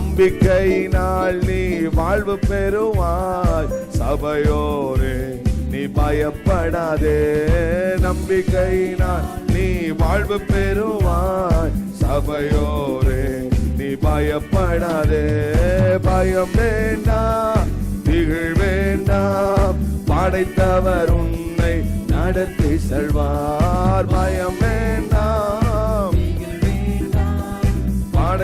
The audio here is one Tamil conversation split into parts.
நம்பிக்கையினால் நீ வாழ்வு பெறுவாய். சபையோரே நீ பயப்படாதே. நம்பிக்கையினால் நீ வாழ்வு பெறுவாய். சபையோரே நீ பயப்படாதே. பயம் வேண்டாம் திகழ் வேண்டாம். படைத்தவர் உன்னை நடத்தி செல்வார். பயம் வேண்டாம்.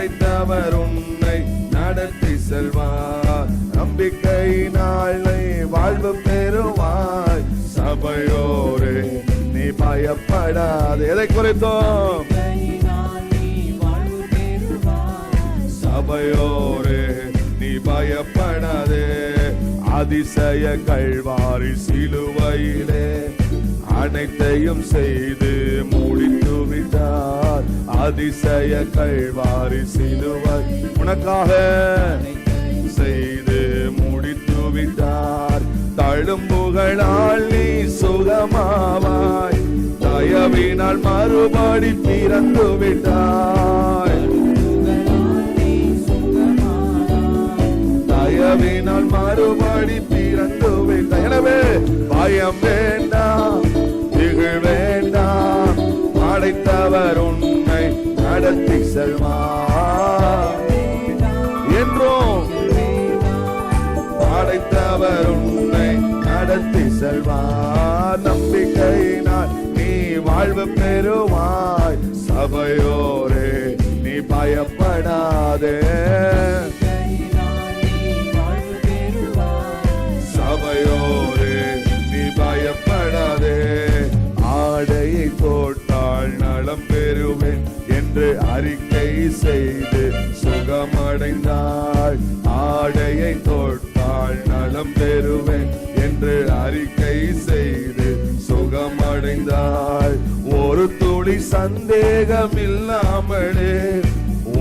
அழைத்தவர் உன்னை நடத்தி செல்வார். நம்பிக்கை நாளை வாழ்வு பெறுவாய். சபையோரே நீ பயப்படாது. எதை குறித்தோம்? சபையோரே நீ பயப்படாதே. அதிசய கழ்வாரி சிலுவையிலே அனைத்தையும் செய்து முடித்து விட்டார். அதிசய கழ்வாரி சிலுவை உனக்காக செய்து முடித்து விட்டார். தழும்புகளால் நீ சுகமாவாய். தயவினால் மறுபடி பிறந்து விட்டாய். தயவினால் மறுபடி பிறந்து விட்டாய். எனவே பயம் வேண்டாம். நடத்தி செல்வார் என்றும் உன்னை நடத்தி செல்வார் நம்பிக்கையினால் நீ வாழ்வு பெறுவாய். சபையோரே நீ பயப்படாதே. சபையோரே நீ பயப்படாதே. ஆடையை தோட்டால் நலம் பெறுவேன் என்று அறிக்கை செய்து சுகமடைந்தாள். ஆடையை தொட்டாள் நலம் பெறுவேன் என்று அறிக்கை செய்து சுகமடைந்தாள். ஒரு துளி சந்தேகம் இல்லாமலே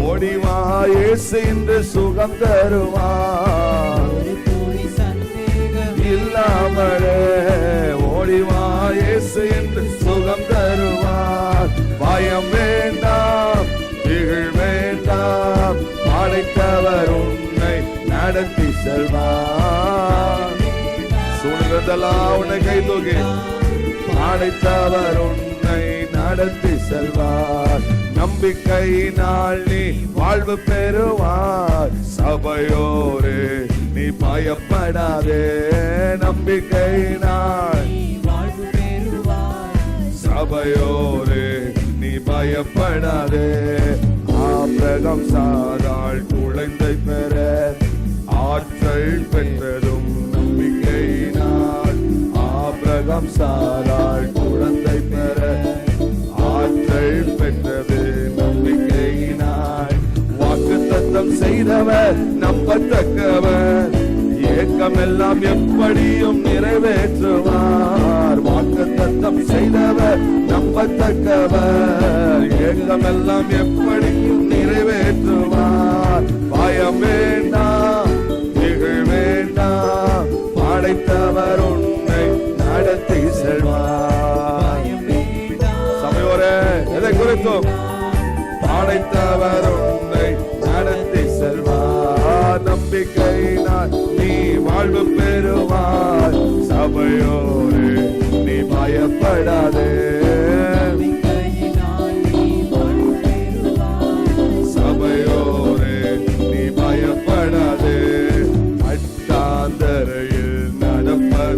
ஓடிவாயே சென்று சுகம் தருவாள் நடத்தி செல்வார் சூழ்நிலதெல்லாம் உன்னை கை தூக்கி படைத்தவர் உன்னை நடத்தி செல்வார். நம்பிக்கையினால் நீ வாழ்வு பெறுவார். சபையோரே நீ பயப்படாதே. நம்பிக்கையினால் சபையோரே நீ பயப்படாதே. ஆபிரகம் சாராள் குழந்தை பெற ஆற்றல் பெற்றதும் நம்பிக்கையினால் ஆபிரகம் சாராள் குழந்தை பெற ஆற்றல் பெற்றது. நம்பிக்கையினால் வாக்கு தத்தம் செய்தவர் நம்பத்தக்கவர். ஏக்கமெல்லாம் எப்படியும் நிறைவேற்றுவார். வாக்கு தத்தம் செய்தவர் நம்பத்தக்கவர். ஏக்கமெல்லாம் எப்படியும் படைத்தவர் உன்னை நடத்தி செல்வார் சபையோரே எதை குறித்தும்? படைத்தவர் உன்னை நடத்தி செல்வார் நம்பிக்கையினால் நீ வாழ்வு பெறுவார் சபையோரே நீ பயப்படாதே.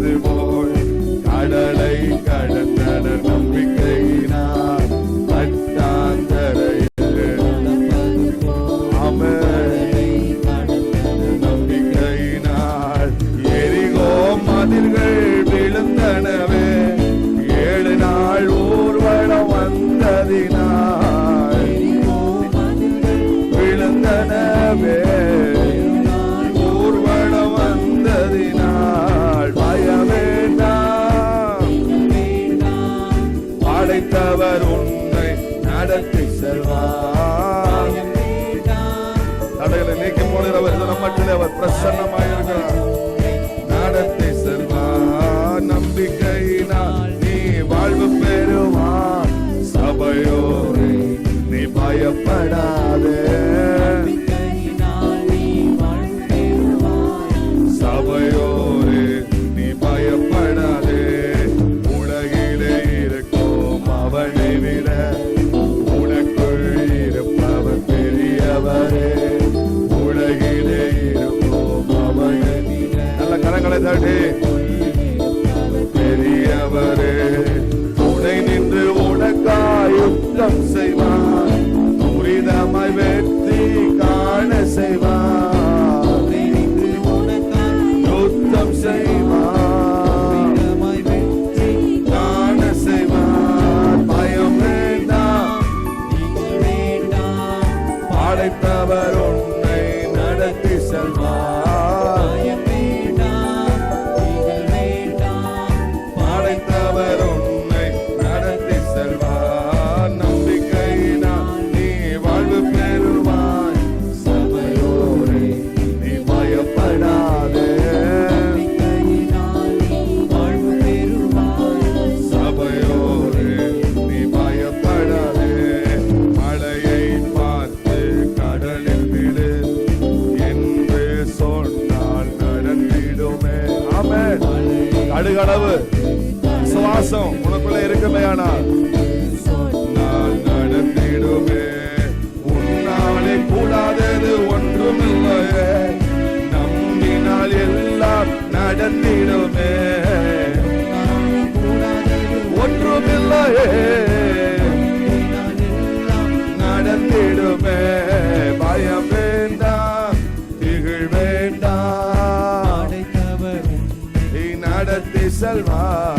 நடப்பது போல் கடலை கடந்தன நம்பிக்கையினால் அட்டாந்தரையில் அமர் நம்பிக்கையினால். எரிகோ மதில்கள் Saturday. மறைத்தவர் விசுவாசம் உனக்குள்ள இருக்குமையானால் நான் நடந்திடுமே உன்னாலே கூடாதது ஒன்றுமில்லையே. நம்பினால் எல்லாம் நடந்திடுமே ஒன்றுமில்லையே. நடந்திடுமே பயம் வேண்டாம் திகழ் வேண்டாம். நடத்தி செல்வார்